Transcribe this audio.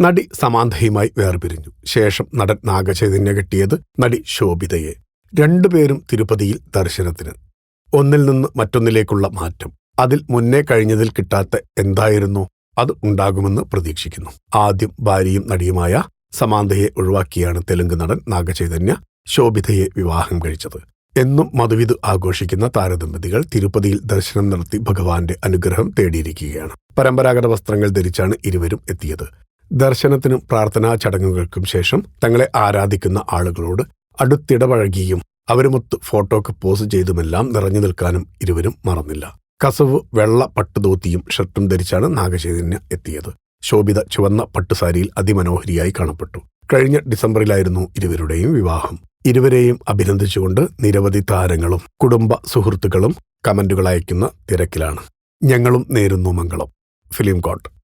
നടി സമാന്തയുമായി വേർപിരിഞ്ഞു. ശേഷം നടൻ നാഗചൈതന്യ കെട്ടിയത് നടി ശോഭിതയെ. രണ്ടുപേരും തിരുപ്പതിയിൽ ദർശനത്തിന്. ഒന്നിൽ നിന്ന് മറ്റൊന്നിലേക്കുള്ള മാറ്റം. അതിൽ മുന്നേ കഴിഞ്ഞതിൽ കിട്ടാത്ത എന്തായിരുന്നു? അത് ഉണ്ടാകുമെന്ന് പ്രതീക്ഷിക്കുന്നു. ആദ്യം ഭാര്യയും നടിയുമായ സമാന്തയെ ഒഴിവാക്കിയാണ് തെലുങ്ക് നടൻ നാഗചൈതന്യ ശോഭിതയെ വിവാഹം കഴിച്ചത്. എന്നും മധുവിധു ആഘോഷിക്കുന്ന താരദമ്പതികൾ തിരുപ്പതിയിൽ ദർശനം നടത്തി ഭഗവാന്റെ അനുഗ്രഹം തേടിയിരിക്കുകയാണ്. പരമ്പരാഗത വസ്ത്രങ്ങൾ ധരിച്ചാണ് ഇരുവരും എത്തിയത്. ദർശനത്തിനും പ്രാർത്ഥനാ ചടങ്ങുകൾക്കും ശേഷം തങ്ങളെ ആരാധിക്കുന്ന ആളുകളോട് അടുത്തിടപഴകിയും അവരുമൊത്ത് ഫോട്ടോക്ക് പോസ് ചെയ്തുമെല്ലാം നിറഞ്ഞു നിൽക്കാനും ഇരുവരും മറന്നില്ല. കസവ് വെള്ള പട്ടുതോത്തിയും ഷർട്ടും ധരിച്ചാണ് നാഗചൈതന്യ എത്തിയത്. ശോഭിത ചുവന്ന പട്ടുസാരിയിൽ അതിമനോഹരിയായി കാണപ്പെട്ടു. കഴിഞ്ഞ ഡിസംബറിലായിരുന്നു ഇരുവരുടെയും വിവാഹം. ഇരുവരെയും അഭിനന്ദിച്ചുകൊണ്ട് നിരവധി താരങ്ങളും കുടുംബ സുഹൃത്തുക്കളും കമന്റുകൾ അയക്കുന്ന തിരക്കിലാണ്. ഞങ്ങളും നേരുന്നു മംഗളം. Film coat.